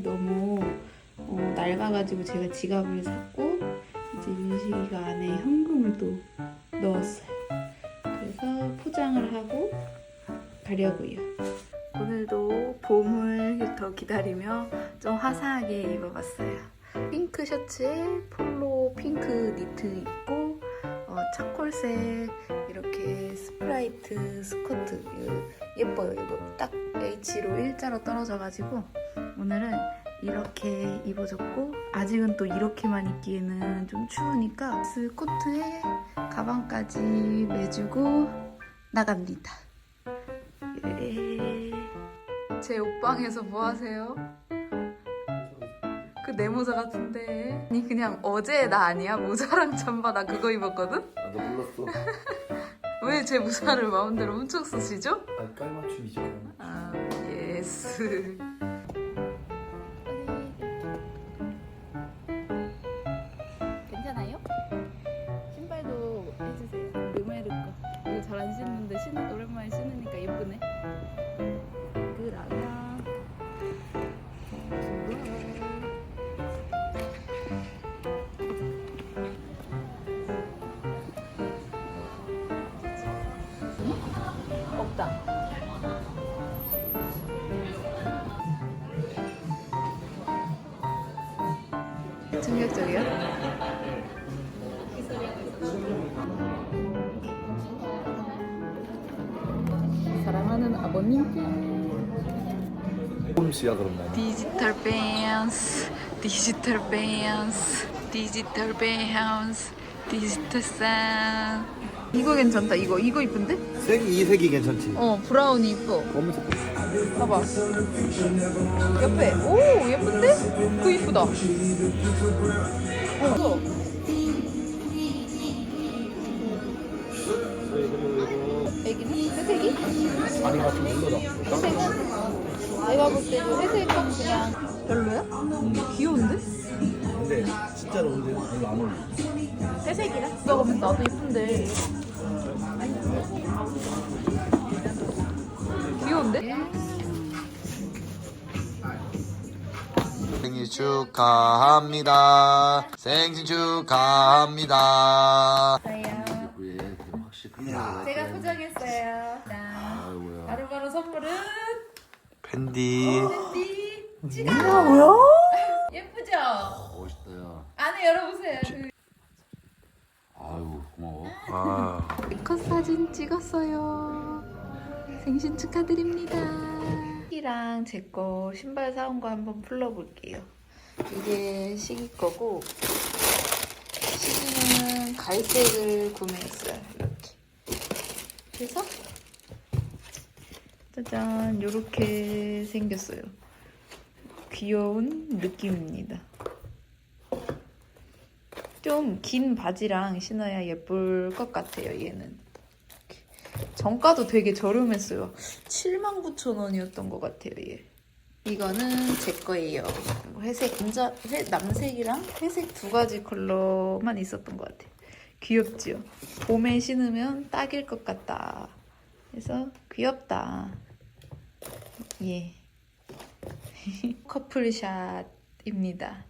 지갑이 너무 어, 낡아가지고 제가 지갑을 샀고 이제 윤식이가 안에 현금을 또 넣었어요. 그래서 포장을 하고 가려고요. 오늘도 봄을 더 기다리며 좀 화사하게 입어봤어요. 핑크 셔츠에 폴로 핑크 니트 입고 어, 차콜색 이렇게 스프라이트 스커트 이거 예뻐요. 이거 딱 H로 일자로 떨어져가지고 오늘은 이렇게 입어줬고 아직은 또 이렇게만 입기에는 좀 추우니까 스코트에 가방까지 매주고 나갑니다. 예. 제 옷방에서 뭐 하세요? 그 내 모자 같은데 아니 그냥 어제 나 아니야? 모자랑 잠바 나 그거 입었거든? 아, 나 몰랐어. 왜 제 모자를 마음대로 훔쳐 쓰시죠? 아, 깔맞춤이지. 깔맞춤. 아 예스 충격적이야? 사랑하는 아버님께 홈시야 그럼 나는. 디지털 밴스 디지털 밴스 디지털 밴스 디지털 산 이거 괜찮다 이거 이거 이쁜데? 색 이색이 괜찮지. 어 브라운이 이뻐 검은색. 봐봐 옆에 오 예쁜데? 그거 이쁘다 어. 애기는? 회색이? 아니 같은 별로다. 회색은? 내가 볼 때도 회색은 그냥 별로야? 귀여운데? 근데 진짜로 근데 별로 안 어울려. 회색이라? 누가 보면 나도 이쁜데 귀여운데? 생일 축하합니다. 생신 축하합니다. 제가 포장했어요 아이고야. 바로바로 선물은 팬디. 캔디 지갑 뭐야? 예쁘죠? 멋있다 야. 안에 열어보세요 그 아유 고마워. 아. 컷 사진 찍었어요. 생신 축하드립니다. 시기랑 제 거 신발 사온 거 한번 풀러볼게요. 이게 시기 거고 시기는 갈색을 구매했어요. 이렇게. 그래서 짜잔 이렇게 생겼어요. 귀여운 느낌입니다. 좀 긴 바지랑 신어야 예쁠 것 같아요, 얘는. 정가도 되게 저렴했어요. 79,000원이었던 것 같아요, 얘. 이거는 제 거예요. 회색, 남자, 회, 남색이랑 회색 두 가지 컬러만 있었던 것 같아요. 귀엽지요? 봄에 신으면 딱일 것 같다. 그래서 귀엽다. 예. 커플샷입니다.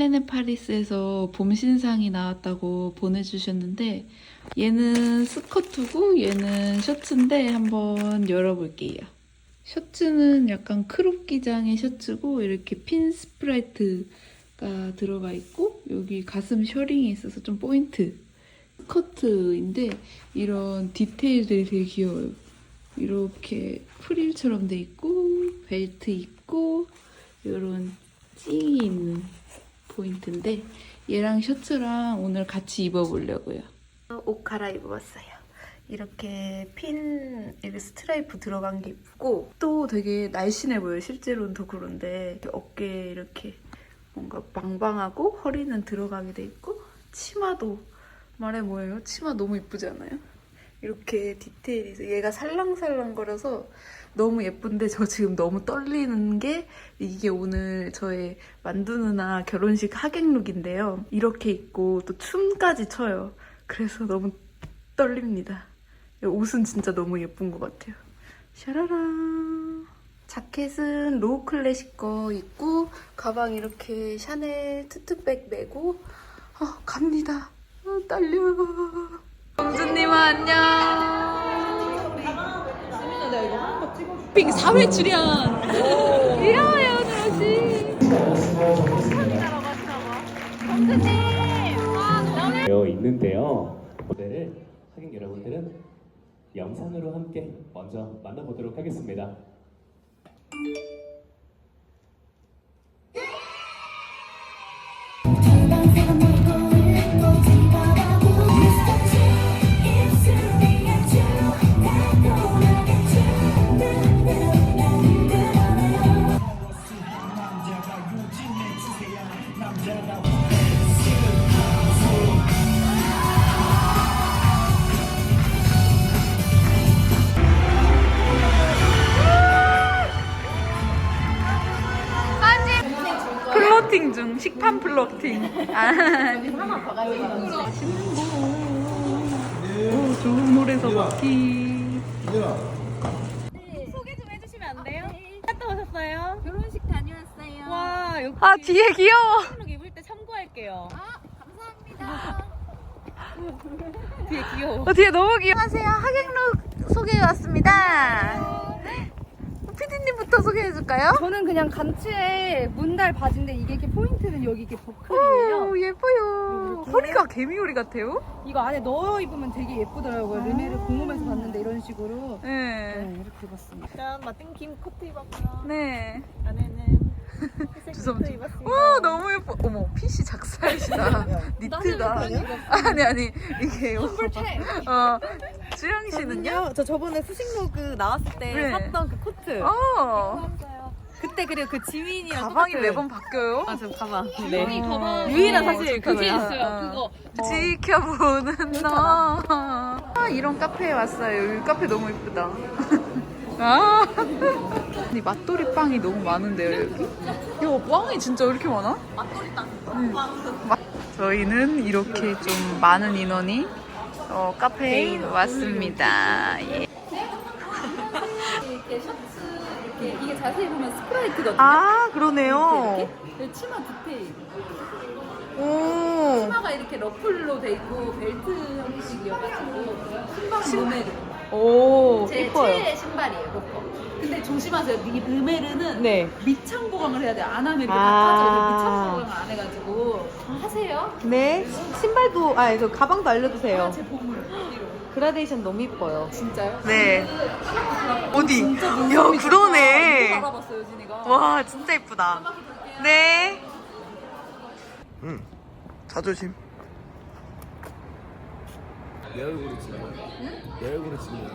헬레네 파리스에서 봄 신상이 나왔다고 보내주셨는데 얘는 스커트고 얘는 셔츠인데 한번 열어볼게요. 셔츠는 약간 크롭 기장의 셔츠고 이렇게 핀 스프라이트가 들어가 있고 여기 가슴 셔링이 있어서 좀 포인트 스커트인데 이런 디테일들이 되게 귀여워요. 이렇게 프릴처럼 돼 있고 벨트 있고 이런 찡이 있는 포인트인데 얘랑 셔츠랑 오늘 같이 입어보려고요. 옷 갈아입어봤어요. 이렇게 핀 이렇게 스트라이프 들어간 게 이쁘고 또 되게 날씬해 보여요. 실제로는 더 그런데 어깨에 이렇게 뭔가 방방하고 허리는 들어가게 돼 있고 치마도 말해 뭐예요? 치마 너무 이쁘지 않아요? 이렇게 디테일이. 얘가 살랑살랑 거려서 너무 예쁜데 저 지금 너무 떨리는 게 이게 오늘 저의 만두 누나 결혼식 하객룩인데요. 이렇게 입고 또 춤까지 춰요. 그래서 너무 떨립니다. 이 옷은 진짜 너무 예쁜 것 같아요. 샤라란. 자켓은 로우 클래식 거 입고 가방 이렇게 샤넬 투트백 메고 아, 갑니다. 아, 떨려. 공주님 안녕. 빙 4회 출연. 귀여워요, 드러시. 되어 있는데요. 모델을 하객 여러분들은 영상으로 함께 먼저 만나보도록 하겠습니다. 플로팅 플로팅. 아. 오, 좋은 노래서 먹기. 소개 좀 해주시면 안 돼요? 갔다 오셨어요? 결혼식 다녀왔어요. 와 여기 아 뒤에 귀여워. 룩 입을 때 참고할게요. 아, 감사합니다. 뒤에 귀여워. 어, 뒤에 너무 귀여워. 안녕하세요. 하객룩 소개해 왔습니다. 피디님부터 소개해 줄까요? 저는 그냥 감치의 문달 바지인데 이게 이렇게 포인트는 여기 이렇게 버클이에요. 오, 예뻐요. 이렇게. 허리가 개미허리 같아요. 이거 안에 넣어 입으면 되게 예쁘더라고요. 르메르 공홈에서 봤는데 이런 식으로. 네. 네, 이렇게 입었습니다. 짠 마틴킴 코트 입었고요. 네. 안에는 회색 죄송합니다. 코트 입었습니다. 와 너무 예뻐. 어머 핏이 작살이다. 니트다. 아니 아니 이게 어 주영 씨는요? 저 저번에 수식로그 나왔을 때 네. 샀던 그 코트. 어 그때 그리고 그 지민이랑 가방이 똑같은- 매번 바뀌어요. 아, 저 가방. 네. 네. 가방. 유일한 어, 사실 좋다, 그게 좋다. 있어요. 어. 그거. 지켜보는 너. 아, 이런 카페에 왔어요. 이 카페 너무 예쁘다. 아. 이 맛돌이 빵이 너무 많은데요, 여기? 야, 빵이 진짜 왜 이렇게 많아? 맛돌이 빵. 저희는 이렇게 좀 많은 인원이 어, 카페에 왔습니다. 예. 이렇게 셔츠 이렇게 이게 자세히 보면 스프라이트거든요. 아, 그러네요. 이렇게 이렇게 치마 디테일. 오. 치마가 이렇게 러플로 돼 있고 벨트 형식이어가지고 신발은 르메르. 오, 제 예뻐요. 최애 신발이에요, 로퍼. 근데 조심하세요. 이 르메르는 네. 밑창 보강을 해야 돼요. 안 하면 이렇게 아. 바꿔져. 밑창 보강을 안 해가지고 하세요. 네. 신발도 아, 저 가방도 알려주세요. 아, 제 보물. 그라데이션 너무 이뻐요. 진짜요? 네. 어디? 야, 그러네. 알아봤어요, 진이가. 와, 진짜 예쁘다. 네. 응. 자존심. 내 얼굴이 지금. 내 얼굴이 지금.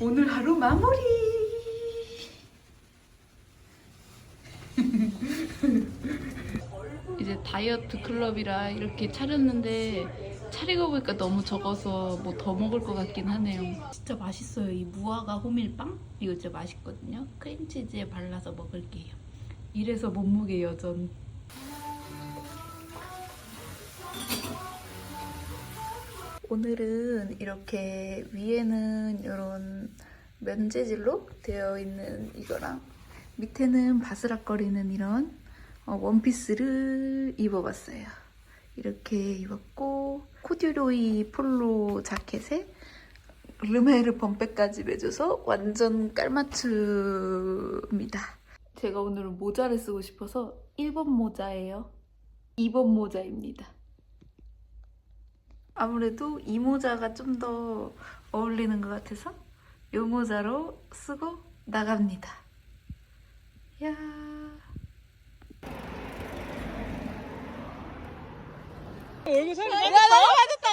오늘 하루 마무리. 이제 다이어트 클럽이라 이렇게 차렸는데 차리고 보니까 너무 적어서 뭐 더 먹을 것 같긴 하네요. 진짜 맛있어요. 이 무화과 호밀빵 이거 진짜 맛있거든요. 크림치즈에 발라서 먹을게요. 이래서 몸무게 여전. 오늘은 이렇게 위에는 이런 면재질로 되어 있는 이거랑 밑에는 바스락거리는 이런 어, 원피스를 입어봤어요. 이렇게 입었고 코듀로이 폴로 자켓에 르메르 범백까지 매줘서 완전 깔맞춤입니다. 제가 오늘은 모자를 쓰고 싶어서 1번 모자예요. 2번 모자입니다. 아무래도 이 모자가 좀 더 어울리는 것 같아서 이 모자로 쓰고 나갑니다. 야. 는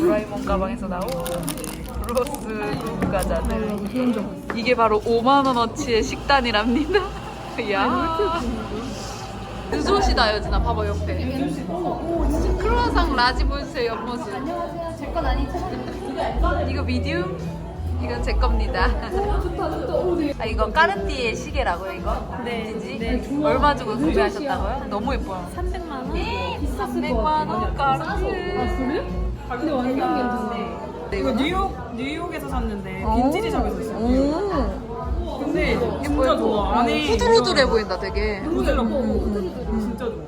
브라이몬 루브 과자들. 이게 바로 5만 원어치의 식단이랍니다. 야. 느조시다 여진아 봐봐 옆에. 크루아상 라지 보여주세요 옆모습. 제건 아니죠? 이거 미디움? 이건 제 겁니다. 아 이거 까르띠에 시계라고요 이거? 네. 얼마 주고 구매하셨다고요? 너무 예뻐요. 300만 원? 네. 300만 원 까르띠에. 아 그래? 근데 완전 괜찮네. 이거 뉴욕 뉴욕에서 샀는데 어. 빈티지 샵에서 있어요. 오. 근데 진짜 좋아. 안에 후들후들해 보인다 되게. 부드럽고 진짜 좋아.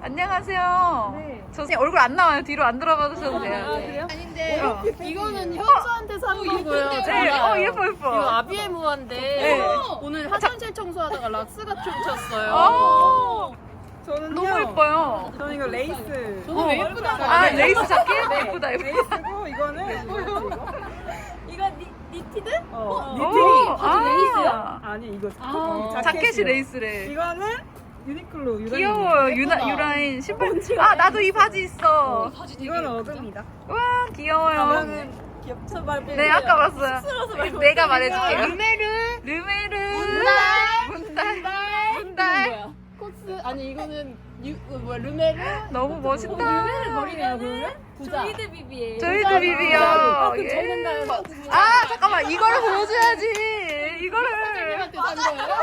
안녕하세요. 저 선생님 얼굴 안 나와요. 뒤로 안 들어봐 주셔도 돼요. 아닌데 이거는 현수한테 산 거고요. 네, 어 예뻐 이거 예뻐. 아비에무한데 네. 오늘 화장실 청소하다가 락스가 춤췄어요. 어, 저는요. 너무 예뻐요. 저는 이거 레이스. 저는 왜 예쁘다고 아 레이스 자켓 예쁘다 예쁘다. 레이스고 이거는 이거 니, 니티드? 어, 오, 니트리. 아, 레이스야? 아니 이거 아. 자켓이 레이스래. 이거는 유니클로 유라인. 귀여워요. 유나 유라인 신발. 아 나도 이 바지 있어. 이거는 어금니다. 와 귀여워요. 이거는 귀엽죠 말고. 네 아까 봤어요. 내가 말해줄게. 르메르 르메르. 문달 문달. 문달. 코스 아니 이거는 유, 어, 뭐야 르메르 너무 멋있다. 르메르 머리네요 그러면? 조이드 비비에 저희도 비비요. 그 예. 저는 다아 잠깐만 이거를 보여줘야지. 이거를. 선생님한테 산 거예요?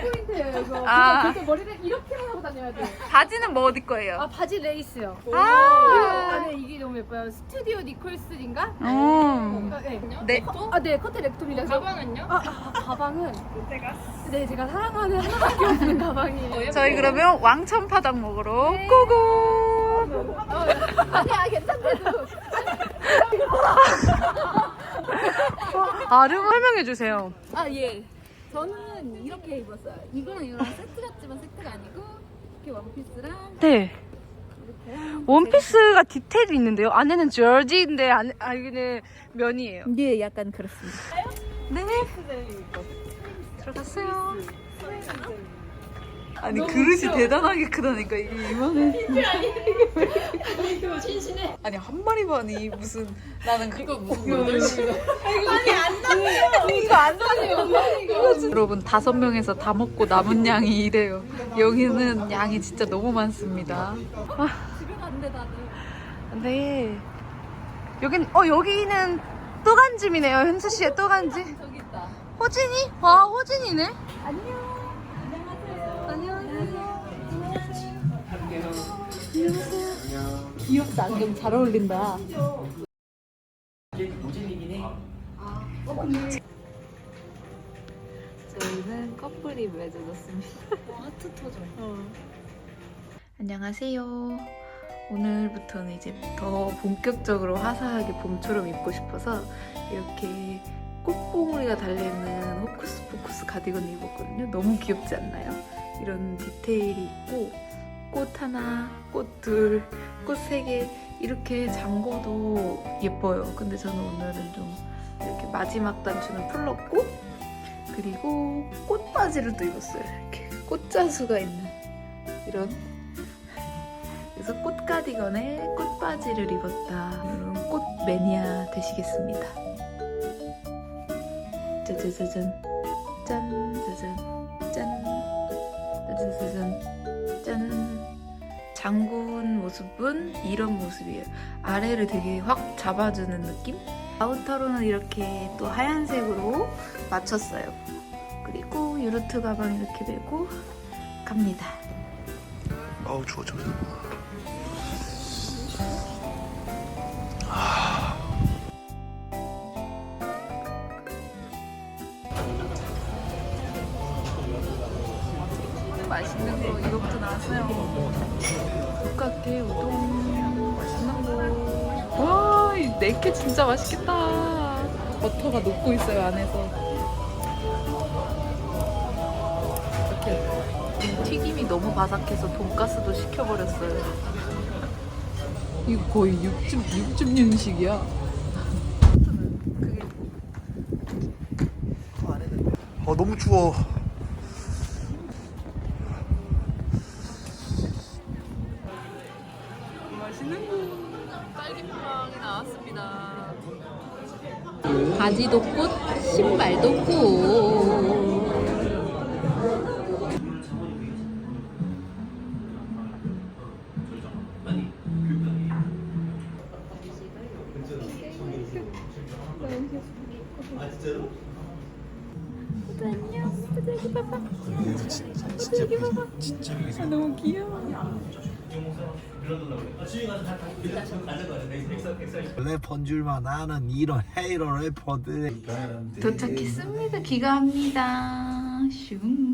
포인트예요 이거 아. 그래서 머리를 이렇게만 하고 다녀야 돼 바지는 뭐 어디 거예요? 아 바지 레이스요 아. 안에 이게 너무 예뻐요 스튜디오 니콜슨인가? 음. 아, 네. 네. 아, 네, 커트 렉톰이라서. 가방은요? 아, 아, 가방은. 네, 제가 사랑하는 하나밖에 없는 가방이에요. 저희 그러면 왕천파당 먹으러 고고. 아니야, 괜찮대도. 아름 설명해 주세요. 아, 예. 저는 이렇게 입었어요. 이거랑 이거랑 세트 같지만 세트가 아니고, 이렇게 원피스랑 네. 이렇게랑. 원피스가 디테일이 있는데요. 안에는 저지인데 안, 아, 여기는 면이에요. 네, 약간 그렇습니다. 네. 들어갔어요. 아니 그릇이 대단하게 크다니까 이게 이만해. 아니 한 마리만이 무슨 나는 그거 무슨 아니 안 나요. 이거 안 나요. 여러분 다섯 명에서 다 먹고 남은 양이 이래요. 여기는 양이 진짜 너무 많습니다. 네. 여긴, 어, 여기는 또간집이네요. 현수 씨의 또간집. 저기 있다. 호진이? 와, 호진이네. 귀엽다. 안경 잘 어울린다. 저희는 커플이 맺어졌습니다. 하트 터져. 안녕하세요. 오늘부터는 이제 더 본격적으로 화사하게 봄처럼 입고 싶어서 이렇게 꽃봉오리가 달려있는 호쿠스 포쿠스 가디건을 입었거든요. 너무 귀엽지 않나요? 이런 디테일이 있고 꽃 하나, 꽃 둘, 꽃 세 개 이렇게 잠궈도 예뻐요. 근데 저는 오늘은 좀 이렇게 마지막 단추는 풀렀고 그리고 꽃바지를 또 입었어요. 이렇게 꽃자수가 있는 이런 그래서 꽃 가디건에 꽃바지를 입었다. 이런 꽃 매니아 되시겠습니다. 짜자자잔 짠 짜잔 짠 짜자자잔 짠 장군 모습은 이런 모습이에요. 아래를 되게 확 잡아주는 느낌? 아우터로는 이렇게 또 하얀색으로 맞췄어요. 그리고 유로트 가방 이렇게 메고 갑니다. 아우 추워. 맛 네케 진짜 맛있겠다. 버터가 녹고 있어요, 안에서. 이렇게. 튀김이 너무 바삭해서 돈가스도 시켜버렸어요. 이거 거의 육즙, 육즙 윤식이야. 아, 너무 추워. 맛있는 거. 딸기빵이 나왔습니다. 음. 바지도 꽃, 신발도 꽃. 아 진짜로? 안녕. 바지 봐봐. 진짜 진짜 어, 진짜 아, 너무 귀여워. 래퍼인 줄만 아는 이런 헤이러 래퍼들 도착했습니다. 귀가합니다. 슝.